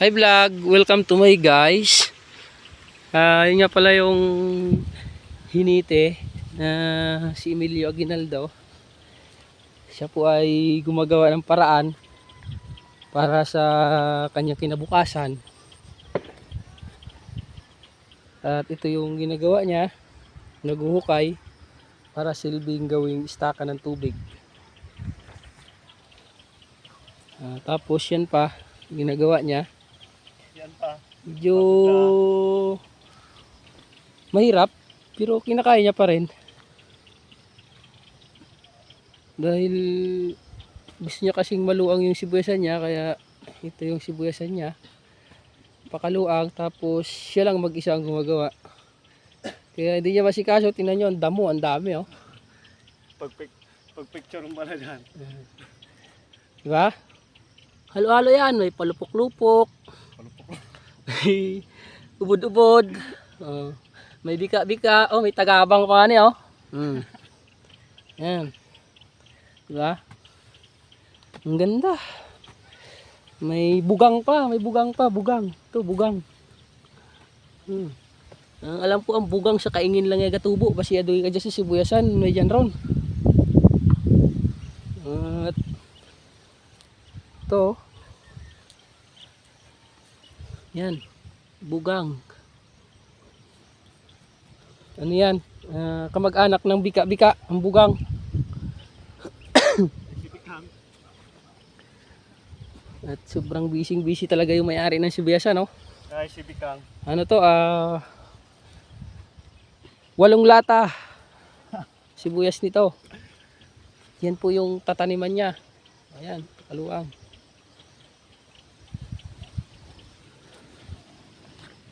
Hi vlog, welcome to my guys. Ah, yun nga pala yung hinite na si Emilio Aguinaldo. Siya po ay gumagawa ng paraan para sa kanyang kinabukasan. At ito yung ginagawa niya, naguhukay para silbing gawing istaka ng tubig. Ah, tapos yan pa, ginagawa niya. Pa. Medyo mahirap, pero kinakaya niya pa rin. Dahil gusto niya kasing maluang yung sibuyasan niya, kaya ito yung sibuyasan niya. Pakaluang, tapos siya lang mag-isa ang gumagawa. Kaya hindi niya masikaso, tingnan niyo, ang damo, ang dami oh. Pag, pic- pag picture mo na dyan. Diba? Halo-halo yan, may palupok-lupok. May ubod-ubod. Oh, may bika-bika. Oh, may tagabang pa niya, oh. Mm. Yan. Diba? Ang ganda. May bugang pa, may bugang pa, bugang. Ito, bugang. Hmm. Ang alam ko ang bugang sa kaingin lang yung gatubo. Basi adoy ka dyan sa sibuyasan, may dyan ron. At ito. Yan. Bugang. Ano yan? Ah, kamag-anak ng bika-bika. Ang bugang. At sobrang busy-busy talaga yung may-ari ng Sibiasa, no? Ay, sibikang. Ano to? Ah, walong lata. Sibuyas nito. Yan po yung tataniman niya. Ayan, kaluang.